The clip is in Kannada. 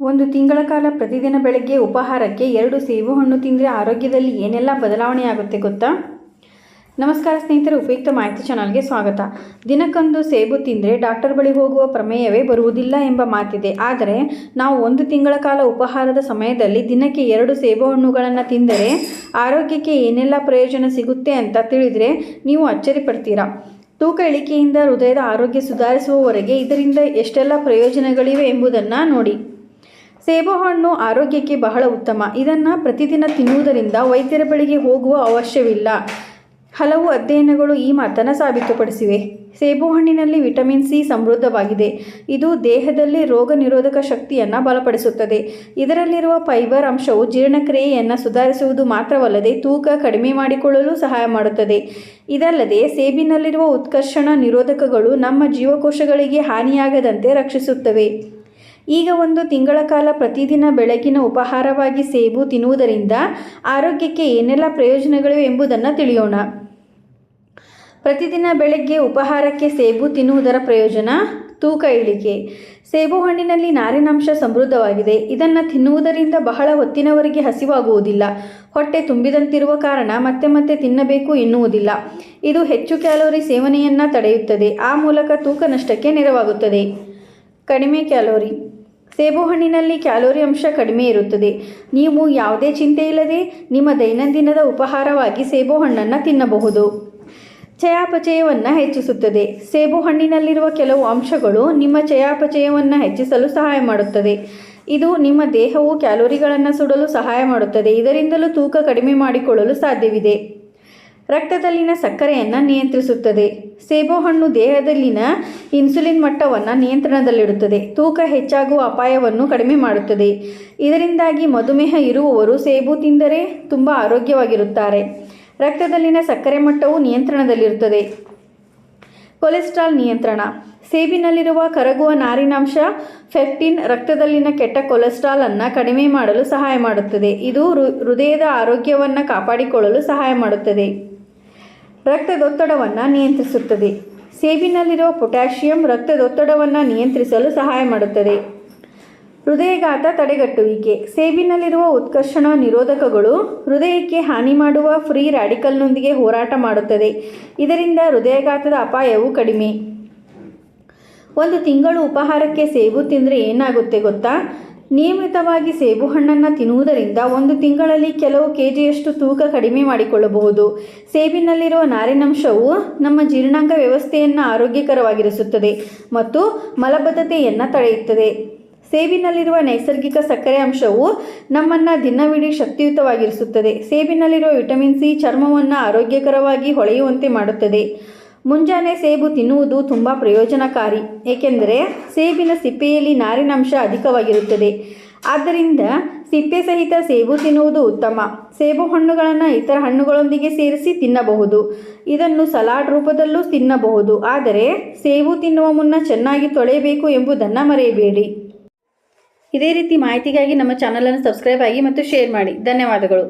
ಒಂದು ತಿಂಗಳ ಕಾಲ ಪ್ರತಿದಿನ ಬೆಳಗ್ಗೆ ಉಪಹಾರಕ್ಕೆ ಎರಡು ಸೇಬು ಹಣ್ಣು ತಿಂದರೆ ಆರೋಗ್ಯದಲ್ಲಿ ಏನೆಲ್ಲ ಬದಲಾವಣೆ ಆಗುತ್ತೆ ಗೊತ್ತಾ? ನಮಸ್ಕಾರ ಸ್ನೇಹಿತರೆ, ಉಪಯುಕ್ತ ಮಾಹಿತಿ ಚಾನಲ್ಗೆ ಸ್ವಾಗತ. ದಿನಕ್ಕೊಂದು ಸೇಬು ತಿಂದರೆ ಡಾಕ್ಟರ್ ಬಳಿ ಹೋಗುವ ಪ್ರಮೇಯವೇ ಬರುವುದಿಲ್ಲ ಎಂಬ ಮಾತಿದೆ. ಆದರೆ ನಾವು ಒಂದು ತಿಂಗಳ ಕಾಲ ಉಪಹಾರದ ಸಮಯದಲ್ಲಿ ದಿನಕ್ಕೆ ಎರಡು ಸೇಬು ಹಣ್ಣುಗಳನ್ನು ತಿಂದರೆ ಆರೋಗ್ಯಕ್ಕೆ ಏನೆಲ್ಲ ಪ್ರಯೋಜನ ಸಿಗುತ್ತೆ ಅಂತ ತಿಳಿದರೆ ನೀವು ಅಚ್ಚರಿ ಪಡ್ತೀರಾ ತೂಕ ಇಳಿಕೆಯಿಂದ ಹೃದಯದ ಆರೋಗ್ಯ ಸುಧಾರಿಸುವವರೆಗೆ ಇದರಿಂದ ಎಷ್ಟೆಲ್ಲ ಪ್ರಯೋಜನಗಳಿವೆ ಎಂಬುದನ್ನು ನೋಡಿ. ಸೇಬು ಹಣ್ಣು ಆರೋಗ್ಯಕ್ಕೆ ಬಹಳ ಉತ್ತಮ. ಇದನ್ನು ಪ್ರತಿದಿನ ತಿನ್ನುವುದರಿಂದ ವೈದ್ಯರ ಬಳಿಗೆ ಹೋಗುವ ಅವಶ್ಯವಿಲ್ಲ. ಹಲವು ಅಧ್ಯಯನಗಳು ಈ ಮಾತನ್ನು ಸಾಬೀತುಪಡಿಸಿವೆ. ಸೇಬು ಹಣ್ಣಿನಲ್ಲಿ ವಿಟಮಿನ್ ಸಿ ಸಮೃದ್ಧವಾಗಿದೆ. ಇದು ದೇಹದಲ್ಲಿ ರೋಗ ನಿರೋಧಕ ಶಕ್ತಿಯನ್ನು ಬಲಪಡಿಸುತ್ತದೆ. ಇದರಲ್ಲಿರುವ ಫೈಬರ್ ಅಂಶವು ಜೀರ್ಣಕ್ರಿಯೆಯನ್ನು ಸುಧಾರಿಸುವುದು ಮಾತ್ರವಲ್ಲದೆ ತೂಕ ಕಡಿಮೆ ಮಾಡಿಕೊಳ್ಳಲು ಸಹಾಯ ಮಾಡುತ್ತದೆ. ಇದಲ್ಲದೆ ಸೇಬಿನಲ್ಲಿರುವ ಉತ್ಕರ್ಷಣ ನಿರೋಧಕಗಳು ನಮ್ಮ ಜೀವಕೋಶಗಳಿಗೆ ಹಾನಿಯಾಗದಂತೆ ರಕ್ಷಿಸುತ್ತವೆ. ಈಗ ಒಂದು ತಿಂಗಳ ಕಾಲ ಪ್ರತಿದಿನ ಬೆಳಗಿನ ಉಪಹಾರವಾಗಿ ಸೇಬು ತಿನ್ನುವುದರಿಂದ ಆರೋಗ್ಯಕ್ಕೆ ಏನೆಲ್ಲ ಪ್ರಯೋಜನಗಳಿವೆ ಎಂಬುದನ್ನು ತಿಳಿಯೋಣ. ಪ್ರತಿದಿನ ಬೆಳಗ್ಗೆ ಉಪಹಾರಕ್ಕೆ ಸೇಬು ತಿನ್ನುವುದರ ಪ್ರಯೋಜನ ತೂಕ ಇಳಿಕೆ ಸೇಬು ಹಣ್ಣಿನಲ್ಲಿ ನಾರಿನಾಂಶ ಸಮೃದ್ಧವಾಗಿದೆ. ಇದನ್ನು ತಿನ್ನುವುದರಿಂದ ಬಹಳ ಹೊತ್ತಿನವರೆಗೆ ಹಸಿವಾಗುವುದಿಲ್ಲ. ಹೊಟ್ಟೆ ತುಂಬಿದಂತಿರುವ ಕಾರಣ ಮತ್ತೆ ಮತ್ತೆ ತಿನ್ನಬೇಕು ಎನ್ನುವುದಿಲ್ಲ. ಇದು ಹೆಚ್ಚು ಕ್ಯಾಲೋರಿ ಸೇವನೆಯನ್ನು ತಡೆಯುತ್ತದೆ. ಆ ಮೂಲಕ ತೂಕ ನಷ್ಟಕ್ಕೆ ನೆರವಾಗುತ್ತದೆ. ಕಡಿಮೆ ಕ್ಯಾಲೋರಿ. ಸೇಬು ಹಣ್ಣಿನಲ್ಲಿ ಕ್ಯಾಲೋರಿ ಅಂಶ ಕಡಿಮೆ ಇರುತ್ತದೆ. ನೀವು ಯಾವುದೇ ಚಿಂತೆ ಇಲ್ಲದೆ ನಿಮ್ಮ ದೈನಂದಿನದ ಉಪಹಾರವಾಗಿ ಸೇಬು ಹಣ್ಣನ್ನು ತಿನ್ನಬಹುದು. ಚಯಾಪಚಯವನ್ನು ಹೆಚ್ಚಿಸುತ್ತದೆ. ಸೇಬು ಹಣ್ಣಿನಲ್ಲಿರುವ ಕೆಲವು ಅಂಶಗಳು ನಿಮ್ಮ ಚಯಾಪಚಯವನ್ನು ಹೆಚ್ಚಿಸಲು ಸಹಾಯ ಮಾಡುತ್ತದೆ. ಇದು ನಿಮ್ಮ ದೇಹವು ಕ್ಯಾಲೋರಿಗಳನ್ನು ಸುಡಲು ಸಹಾಯ ಮಾಡುತ್ತದೆ. ಇದರಿಂದಲೂ ತೂಕ ಕಡಿಮೆ ಮಾಡಿಕೊಳ್ಳಲು ಸಾಧ್ಯವಿದೆ. ರಕ್ತದಲ್ಲಿನ ಸಕ್ಕರೆಯನ್ನು ನಿಯಂತ್ರಿಸುತ್ತದೆ. ಸೇಬು ಹಣ್ಣು ದೇಹದಲ್ಲಿನ ಇನ್ಸುಲಿನ್ ಮಟ್ಟವನ್ನು ನಿಯಂತ್ರಣದಲ್ಲಿಡುತ್ತದೆ. ತೂಕ ಹೆಚ್ಚಾಗುವ ಅಪಾಯವನ್ನು ಕಡಿಮೆ ಮಾಡುತ್ತದೆ. ಇದರಿಂದಾಗಿ ಮಧುಮೇಹ ಇರುವವರು ಸೇಬು ತಿಂದರೆ ತುಂಬ ಆರೋಗ್ಯವಾಗಿರುತ್ತಾರೆ. ರಕ್ತದಲ್ಲಿನ ಸಕ್ಕರೆ ಮಟ್ಟವು ನಿಯಂತ್ರಣದಲ್ಲಿರುತ್ತದೆ. ಕೊಲೆಸ್ಟ್ರಾಲ್ ನಿಯಂತ್ರಣ. ಸೇಬಿನಲ್ಲಿರುವ ಕರಗುವ ನಾರಿನಾಂಶ ಫೆಫ್ಟಿನ್ ರಕ್ತದಲ್ಲಿನ ಕೆಟ್ಟ ಕೊಲೆಸ್ಟ್ರಾಲ್ ಅನ್ನು ಕಡಿಮೆ ಮಾಡಲು ಸಹಾಯ ಮಾಡುತ್ತದೆ. ಇದು ಹೃದಯದ ಆರೋಗ್ಯವನ್ನು ಕಾಪಾಡಿಕೊಳ್ಳಲು ಸಹಾಯ ಮಾಡುತ್ತದೆ. ರಕ್ತದೊತ್ತಡವನ್ನು ನಿಯಂತ್ರಿಸುತ್ತದೆ. ಸೇಬಿನಲ್ಲಿರುವ ಪೊಟ್ಯಾಷಿಯಂ ರಕ್ತದೊತ್ತಡವನ್ನು ನಿಯಂತ್ರಿಸಲು ಸಹಾಯ ಮಾಡುತ್ತದೆ. ಹೃದಯಘಾತ ತಡೆಗಟ್ಟುವಿಕೆ. ಸೇಬಿನಲ್ಲಿರುವ ಉತ್ಕರ್ಷಣ ನಿರೋಧಕಗಳು ಹೃದಯಕ್ಕೆ ಹಾನಿ ಮಾಡುವ ಫ್ರೀ ರ್ಯಾಡಿಕಲ್ನೊಂದಿಗೆ ಹೋರಾಟ ಮಾಡುತ್ತದೆ. ಇದರಿಂದ ಹೃದಯಘಾತದ ಅಪಾಯವು ಕಡಿಮೆ. ಒಂದು ತಿಂಗಳು ಉಪಹಾರಕ್ಕೆ ಸೇಬು ತಿಂದರೆ ಏನಾಗುತ್ತೆ ಗೊತ್ತಾ? ನಿಯಮಿತವಾಗಿ ಸೇಬು ಹಣ್ಣನ್ನು ತಿನ್ನುವುದರಿಂದ ಒಂದು ತಿಂಗಳಲ್ಲಿ ಕೆಲವು ಕೆ ಜಿಯಷ್ಟು ತೂಕ ಕಡಿಮೆ ಮಾಡಿಕೊಳ್ಳಬಹುದು. ಸೇಬಿನಲ್ಲಿರುವ ನಾರಿನಂಶವು ನಮ್ಮ ಜೀರ್ಣಾಂಗ ವ್ಯವಸ್ಥೆಯನ್ನು ಆರೋಗ್ಯಕರವಾಗಿರಿಸುತ್ತದೆ ಮತ್ತು ಮಲಬದ್ಧತೆಯನ್ನು ತಡೆಯುತ್ತದೆ. ಸೇಬಿನಲ್ಲಿರುವ ನೈಸರ್ಗಿಕ ಸಕ್ಕರೆ ಅಂಶವು ನಮ್ಮನ್ನು ದಿನವಿಡೀ ಶಕ್ತಿಯುತವಾಗಿರಿಸುತ್ತದೆ. ಸೇಬಿನಲ್ಲಿರುವ ವಿಟಮಿನ್ ಸಿ ಚರ್ಮವನ್ನು ಆರೋಗ್ಯಕರವಾಗಿ ಹೊಳೆಯುವಂತೆ ಮಾಡುತ್ತದೆ. ಮುಂಜಾನೆ ಸೇಬು ತಿನ್ನುವುದು ತುಂಬ ಪ್ರಯೋಜನಕಾರಿ, ಏಕೆಂದರೆ ಸೇಬಿನ ಸಿಪ್ಪೆಯಲ್ಲಿ ನಾರಿನಂಶ ಅಧಿಕವಾಗಿರುತ್ತದೆ. ಆದ್ದರಿಂದ ಸಿಪ್ಪೆ ಸಹಿತ ಸೇಬು ತಿನ್ನುವುದು ಉತ್ತಮ. ಸೇಬು ಹಣ್ಣುಗಳನ್ನು ಇತರ ಹಣ್ಣುಗಳೊಂದಿಗೆ ಸೇರಿಸಿ ತಿನ್ನಬಹುದು. ಇದನ್ನು ಸಲಾಡ್ ರೂಪದಲ್ಲೂ ತಿನ್ನಬಹುದು. ಆದರೆ ಸೇಬು ತಿನ್ನುವ ಮುನ್ನ ಚೆನ್ನಾಗಿ ತೊಳೆಯಬೇಕು ಎಂಬುದನ್ನು ಮರೆಯಬೇಡಿ. ಇದೇ ರೀತಿ ಮಾಹಿತಿಗಾಗಿ ನಮ್ಮ ಚಾನಲನ್ನು ಸಬ್ಸ್ಕ್ರೈಬ್ ಆಗಿ ಮತ್ತು ಶೇರ್ ಮಾಡಿ. ಧನ್ಯವಾದಗಳು.